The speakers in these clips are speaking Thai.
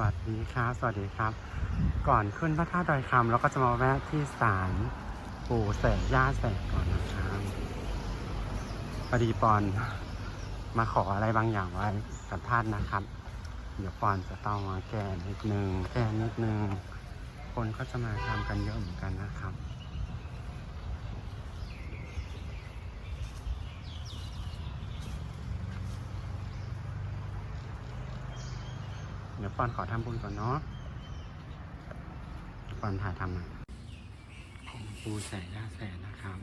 วัสดีครับ สวัสดีครับ ก่อนขึ้นพระธาตุดอยคำเราก็จะมาแวะที่ศาลปู่แสงย่าแสงก่อนนะครับพอดีปอนมาขออะไรบางอย่างไว้กับท่านนะครับ เดี๋ยวปอนจะต้องมาแก้นิดนึง แก้นิดนึง คนก็จะมาทำกันเยอะเหมือนกันนะครับ เดี๋ยว ปอนขอทำบุญก่อนเนาะปอนถ่ายทำหน่อยของปูแสนย่าแสนนะครับ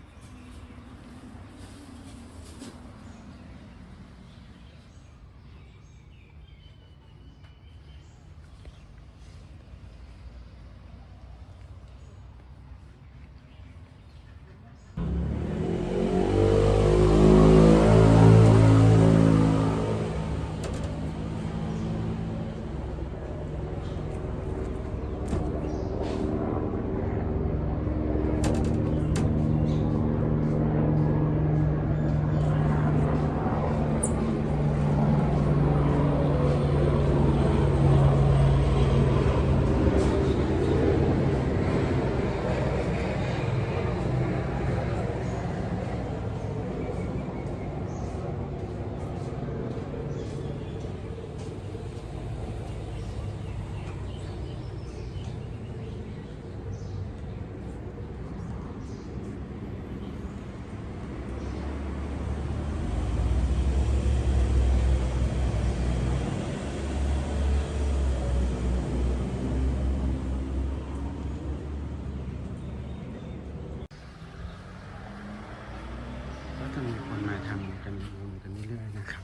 ก็จะมีคนมาทำกันบุญกันเรื่อยๆนะครับ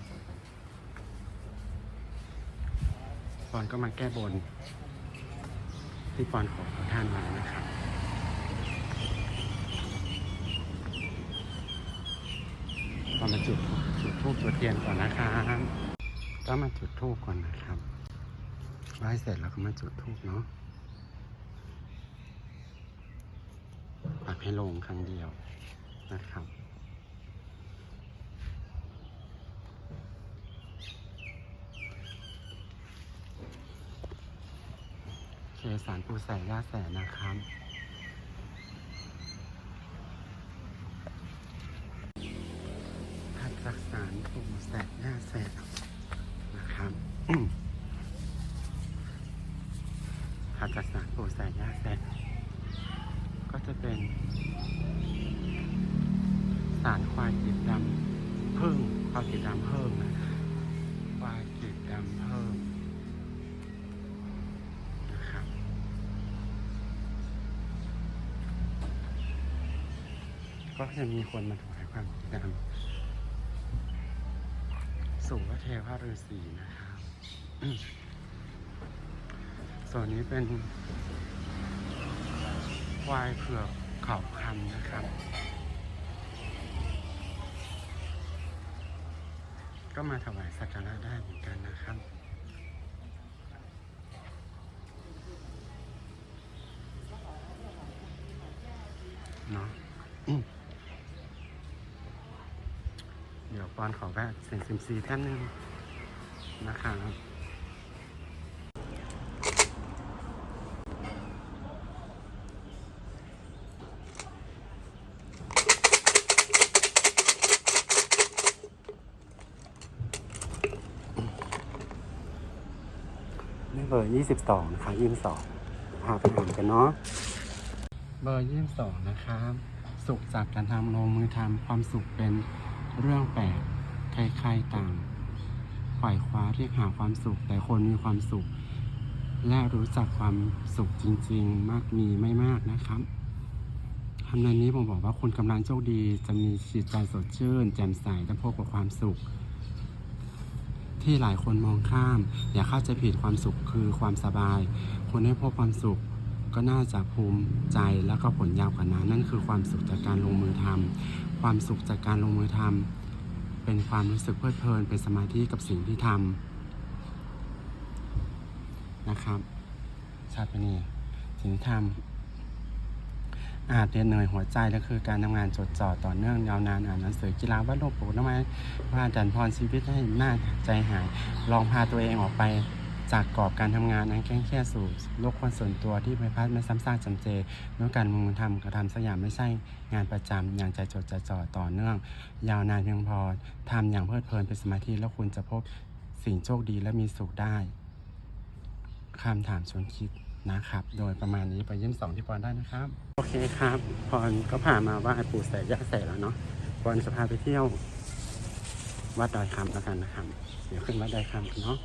ป อนก็มาแก้บน ที่ปอนขอท่านมานะครับตอนมาจุดจุดทูบจุดเทียนก่อนนะครับก็มาจุดทูบก่อนนะครับไหว้เสร็จแล้วก็มาจุดทูบเนาะปักให้ลงครั้งเดียวนะครับ สารปูแสนย่าแสนนะครับพัดรักษารปูแสนย่าแสนนะครับถัดรักษารปูแสนย่าแสนก็จะเป็นสารควายกีดดำพึ่งควายกีดดำเพิ่มนะ ก็จะมีคนมาถวายความดีงามสู่พระเทวฤาษีนะครับส่วนนี้เป็นควายเผือกเขาคันนะครับ ก็มาถวายสักการะได้เหมือนกันนะครับ เนาะอืมเดี๋ยวปอนขอแวะเสียงซิมซีแท่านหนึ่งนะครับนี่เบอร์ยี่สิบสองนะคะยี่สิบสองพาไปอ่านกันเนาะเบอร์ยี่สิบสองนะครับ สุขจากการทำลงมือทำความสุขเป็น เรื่องแปลกใครๆต่างขวายคว้าเรียกหาความสุข แต่คนมีความสุข และรู้จักความสุขจริง ๆ มากมีไม่มากนะครับคำในนี้ผมบอกว่าคนกำลังโชคดีจะมีจิตใจสดชื่น แจ่มใสและพบกับความสุข ที่หลายคนมองข้าม อย่าเข้าใจผิดความสุขคือความสบายคนให้พบความสุข ก็น่าจะภูมิใจแล้วก็ผลยาวกว่านั้นนั่นคือความสุขจากการลงมือทำความสุขจากการลงมือทำเป็นความรู้สึกเพลิดเพลินเป็นสมาธิกับสิ่งที่ทำนะครับชัดไปนีสิ่งที่ทำอาจเรียนเหนื่อยหัวใจและคือการทำงานจดจ่อต่อเนื่องยาวนานอ่านหนังสือกีฬาวัดโลกปลูกน้ำไม้ว่าดันพรชีวิตให้หน้าใจหาย ลองพาตัวเองออกไป จากกรอบการทำงานอันแข้งแค่สู่โลกคนส่วนตัวที่ไม่พลาดไม่ซ้ำซากจำเจเมื่อการมึงทำกระทำสยางไม่ใช่งานประจำอย่างใจจดใจจ่อต่อเนื่อง ยาวนานเพียงพอทำอย่างเพลิดเพลินเป็นสมาธิแล้วคุณจะพบสิ่งโชคดีและมีสุขได้คำถามชวนคิดนะครับ โดยประมาณนี้ไปเยี่ยมสองที่ปอนได้นะครับ โอเคครับพรก็ผ่านมาว่าปู่แสย่าแสแล้วเนาะปอนจะพาไปเที่ยววัดดอยคำแล้วกันนะครับ เดี๋ยวขึ้นวัดดอยคำกันเนาะ